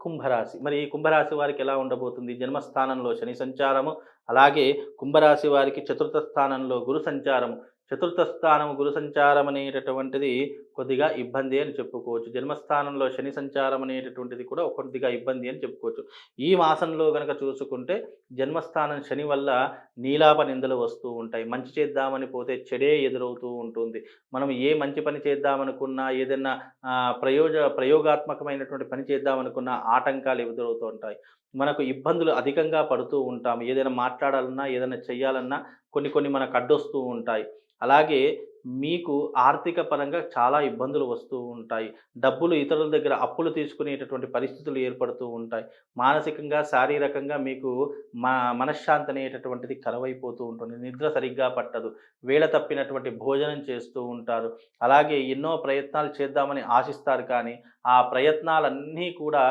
కుంభరాశి. మరి ఈ కుంభరాశి వారికి ఎలా ఉండబోతుంది? జన్మస్థానంలో శని సంచారము అలాగే కుంభరాశి వారికి చతుర్థ స్థానంలో గురు సంచారము. చతుర్థ స్థానం గురు సంచారం అనేటటువంటిది కొద్దిగా ఇబ్బంది అని చెప్పుకోవచ్చు. జన్మస్థానంలో శని సంచారం అనేటటువంటిది కూడా కొద్దిగా ఇబ్బంది అని చెప్పుకోవచ్చు. ఈ మాసంలో కనుక చూసుకుంటే జన్మస్థానం శని వల్ల నీలాప నిందలు వస్తూ ఉంటాయి. మంచి చేద్దామని పోతే చెడే ఎదురవుతూ ఉంటుంది. మనం ఏ మంచి పని చేద్దామనుకున్నా ఏదైనా ప్రయోజ ప్రయోగాత్మకమైనటువంటి పని చేద్దామనుకున్నా ఆటంకాలు ఎదురవుతూ ఉంటాయి. మనకు ఇబ్బందులు అధికంగా పడుతూ ఉంటాము. ఏదైనా మాట్లాడాలన్నా ఏదైనా చెయ్యాలన్నా కొన్ని కొన్ని మనకు అడ్డొస్తూ ఉంటాయి. అలాగే మీకు ఆర్థిక పరంగా చాలా ఇబ్బందులు వస్తూ ఉంటాయి. డబ్బులు ఇతరుల దగ్గర అప్పులు తీసుకునేటటువంటి పరిస్థితులు ఏర్పడుతూ ఉంటాయి. మానసికంగా శారీరకంగా మీకు మా మనశ్శాంతి అనేటటువంటిది కరువైపోతూ ఉంటుంది. నిద్ర సరిగ్గా పట్టదు. వేళ తప్పినటువంటి భోజనం చేస్తూ ఉంటారు. అలాగే ఎన్నో ప్రయత్నాలు చేద్దామని ఆశిస్తారు కానీ ఆ ప్రయత్నాలన్నీ కూడా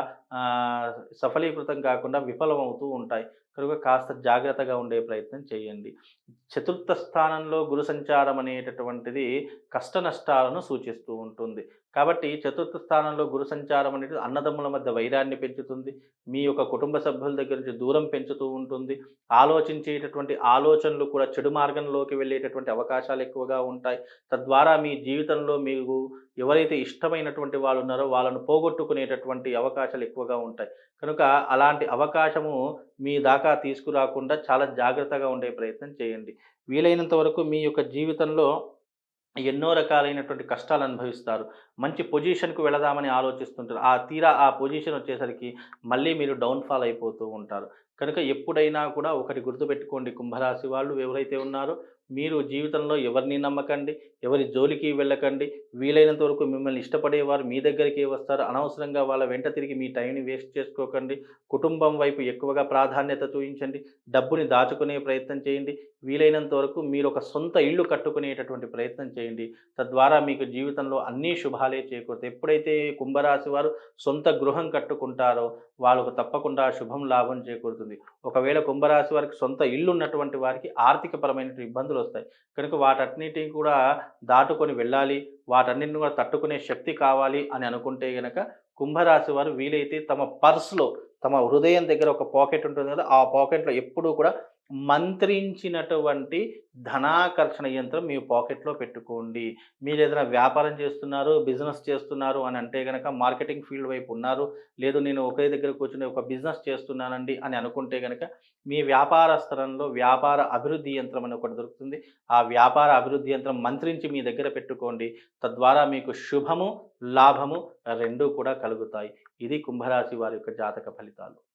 సఫలీకృతం కాకుండా విఫలమవుతూ ఉంటాయి. కనుక కాస్త జాగ్రత్తగా ఉండే ప్రయత్నం చేయండి. చతుర్థ స్థానంలో గురు సంచారం అనేటటువంటిది కష్ట నష్టాలను సూచిస్తూ ఉంటుంది. కాబట్టి చతుర్థ స్థానంలో గురు సంచారం అనేది అన్నదమ్ముల మధ్య వైరాన్ని పెంచుతుంది. మీ యొక్క కుటుంబ సభ్యుల దగ్గర నుంచి దూరం పెంచుతూ ఉంటుంది. ఆలోచించేటటువంటి ఆలోచనలు కూడా చెడు మార్గంలోకి వెళ్ళేటటువంటి అవకాశాలు ఎక్కువగా ఉంటాయి. తద్వారా మీ జీవితంలో మీకు ఎవరైతే ఇష్టమైనటువంటి వాళ్ళు ఉన్నారో వాళ్ళను పోగొట్టుకునేటటువంటి అవకాశాలు ఎక్కువగా ఉంటాయి. కనుక అలాంటి అవకాశము మీ దాకా తీసుకురాకుండా చాలా జాగ్రత్తగా ఉండే ప్రయత్నం చేయండి. వీలైనంత వరకు మీ యొక్క జీవితంలో ఎన్నో రకాలైనటువంటి కష్టాలు అనుభవిస్తారు. మంచి పొజిషన్కు వెళదామని ఆలోచిస్తుంటారు. ఆ తీరా ఆ పొజిషన్ వచ్చేసరికి మళ్ళీ మీరు డౌన్ఫాల్ అయిపోతూ ఉంటారు. కనుక ఎప్పుడైనా కూడా ఒకటి గుర్తుపెట్టుకోండి. కుంభరాశి వాళ్ళు ఎవరైతే ఉన్నారో మీరు జీవితంలో ఎవరిని నమ్మకండి ఎవరి జోలికి వెళ్ళకండి వీలైనంత వరకు మిమ్మల్ని ఇష్టపడేవారు మీ దగ్గరికి వస్తారు. అనవసరంగా వాళ్ళ వెంట తిరిగి మీ టైంని వేస్ట్ చేసుకోకండి. కుటుంబం వైపు ఎక్కువగా ప్రాధాన్యత చూపించండి. డబ్బుని దాచుకునే ప్రయత్నం చేయండి. వీలైనంత వరకు మీరు ఒక సొంత ఇల్లు కట్టుకునేటటువంటి ప్రయత్నం చేయండి. తద్వారా మీకు జీవితంలో అన్ని శుభాలే చేకూరుతాయి. ఎప్పుడైతే కుంభరాశి వారు సొంత గృహం కట్టుకుంటారో వాళ్ళకు తప్పకుండా శుభం లాభం చేకూరుతుంది. ఒకవేళ కుంభరాశి వారికి సొంత ఇల్లు ఉన్నటువంటి వారికి ఆర్థికపరమైన ఇబ్బందులు వస్తాయి. కనుక వాటన్నిటిని కూడా దాటుకొని వెళ్ళాలి. వాటన్నిటిని కూడా తట్టుకునే శక్తి కావాలి అని అనుకుంటే గనక కుంభరాశి వారు వీలైతే తమ పర్స్లో తమ హృదయం దగ్గర ఒక పాకెట్ ఉంటుంది కదా ఆ పాకెట్లో ఎప్పుడూ కూడా మంత్రించినటువంటి ధనాకర్షణ యంత్రం మీ పాకెట్లో పెట్టుకోండి. మీరు ఏదైనా వ్యాపారం చేస్తున్నారు బిజినెస్ చేస్తున్నారు అని అంటే కనుక మార్కెటింగ్ ఫీల్డ్ వైపు ఉన్నారు లేదు నేను ఒకే దగ్గర కూర్చుని ఒక బిజినెస్ చేస్తున్నానండి అని అనుకుంటే కనుక మీ వ్యాపార స్థలంలో వ్యాపార అభివృద్ధి యంత్రం అని ఒకటి దొరుకుతుంది. ఆ వ్యాపార అభివృద్ధి యంత్రం మంత్రించి మీ దగ్గర పెట్టుకోండి. తద్వారా మీకు శుభము లాభము రెండూ కూడా కలుగుతాయి. ఇది కుంభరాశి వారి యొక్క జాతక ఫలితాలు.